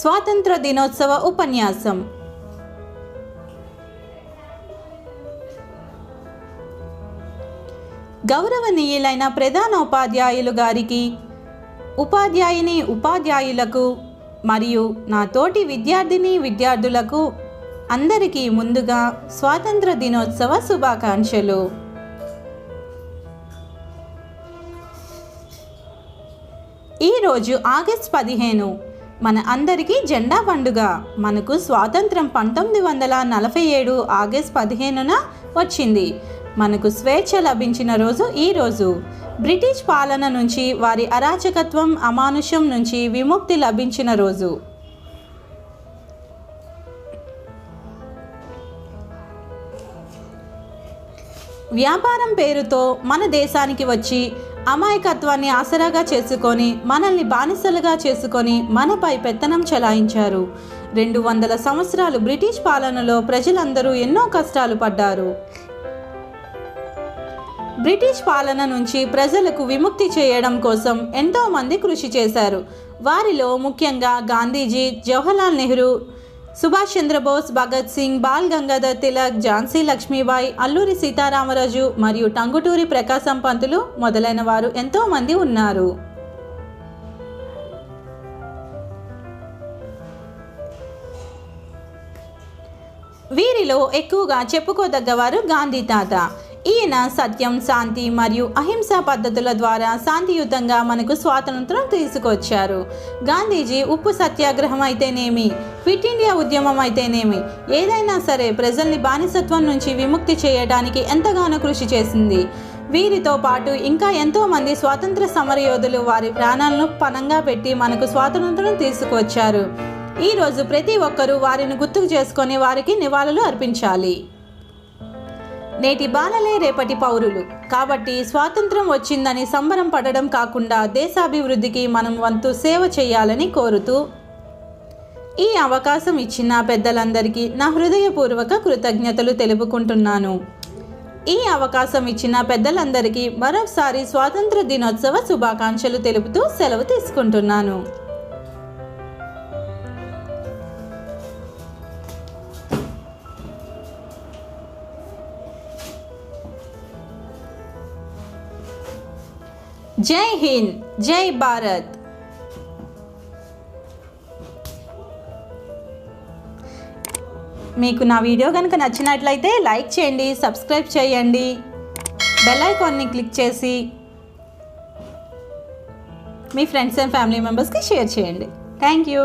స్వాతంత్ర దినోత్సవ ఉపన్యాసం. గౌరవనీయులైన ప్రధానోపాధ్యాయులు గారికి ఉపాధ్యాయుని ఉపాధ్యాయులకు మరియు నా తోటి విద్యార్థిని విద్యార్థులకు అందరికీ ముందుగా స్వాతంత్ర దినోత్సవ శుభాకాంక్షలు. ఈరోజు ఆగస్ట్ పదిహేను మన అందరికీ జెండా పండుగ. మనకు స్వాతంత్రం పంతొమ్మిది వందల నలభై ఏడు ఆగస్ట్ పదిహేనున వచ్చింది. మనకు స్వేచ్ఛ లభించిన రోజు ఈ రోజు. బ్రిటిష్ పాలన నుంచి వారి అరాచకత్వం అమానుషం నుంచి విముక్తి లభించిన రోజు. వ్యాపారం పేరుతో మన దేశానికి వచ్చి అమాయకత్వాన్ని ఆసరాగా చేసుకొని మనల్ని బానిసలుగా చేసుకొని మనపై పెత్తనం చెలాయించారు. రెండు వందల సంవత్సరాలు బ్రిటిష్ పాలనలో ప్రజలందరూ ఎన్నో కష్టాలు పడ్డారు. బ్రిటిష్ పాలన నుంచి ప్రజలకు విముక్తి చేయడం కోసం ఎంతోమంది కృషి చేశారు. వారిలో ముఖ్యంగా గాంధీజీ జవహర్లాల్ నెహ్రూ సుభాష్ చంద్రబోస్ భగత్ సింగ్ బాల్ గంగాధర్ తిలక్ ఝాన్సీ లక్ష్మీబాయి అల్లూరి సీతారామరాజు మరియు టంగుటూరి ప్రకాశం పంతులు మొదలైన వారు ఎంతో మంది ఉన్నారు. వీరిలో ఎక్కువగా చెప్పుకోదగ్గవారు గాంధీ తాత. ఈయన సత్యం శాంతి మరియు అహింస పద్ధతుల ద్వారా శాంతియుతంగా మనకు స్వాతంత్రం తీసుకొచ్చారు. గాంధీజీ ఉప్పు సత్యాగ్రహం అయితేనేమి? ఫిట్ ఇండియా ఉద్యమం అయితేనేమి? ఏదైనా సరే ప్రజల్ని బానిసత్వం నుంచి విముక్తి చేయడానికి ఎంతగానో కృషి చేసింది. వీరితో పాటు ఇంకా ఎంతోమంది స్వాతంత్ర సమరయోధులు వారి ప్రాణాలను పణంగా పెట్టి మనకు స్వాతంత్రం తీసుకొచ్చారు. ఈరోజు ప్రతి ఒక్కరూ వారిని గుర్తుకు చేసుకొని వారికి నివాళులు అర్పించాలి. నేటి బాలలే రేపటి పౌరులు. కాబట్టి స్వాతంత్రం వచ్చిందని సంబరం పడడం కాకుండా దేశాభివృద్ధికి మనం వంతు సేవ చేయాలని కోరుతూ ఈ అవకాశం ఇచ్చిన పెద్దలందరికీ నా హృదయపూర్వక కృతజ్ఞతలు తెలుపుకుంటున్నాను. ఈ అవకాశం ఇచ్చిన పెద్దలందరికీ మరోసారి స్వాతంత్ర దినోత్సవ శుభాకాంక్షలు తెలుపుతూ సెలవు తీసుకుంటున్నాను. జై హింద్ జై భారత్. మీకు నా వీడియో కనుక నచ్చినట్లయితే లైక్ చేయండి సబ్స్క్రైబ్ చేయండి. బెల్ ఐకాన్ని క్లిక్ చేసి మీ ఫ్రెండ్స్ అండ్ ఫ్యామిలీ మెంబర్స్కి షేర్ చేయండి. Thank you.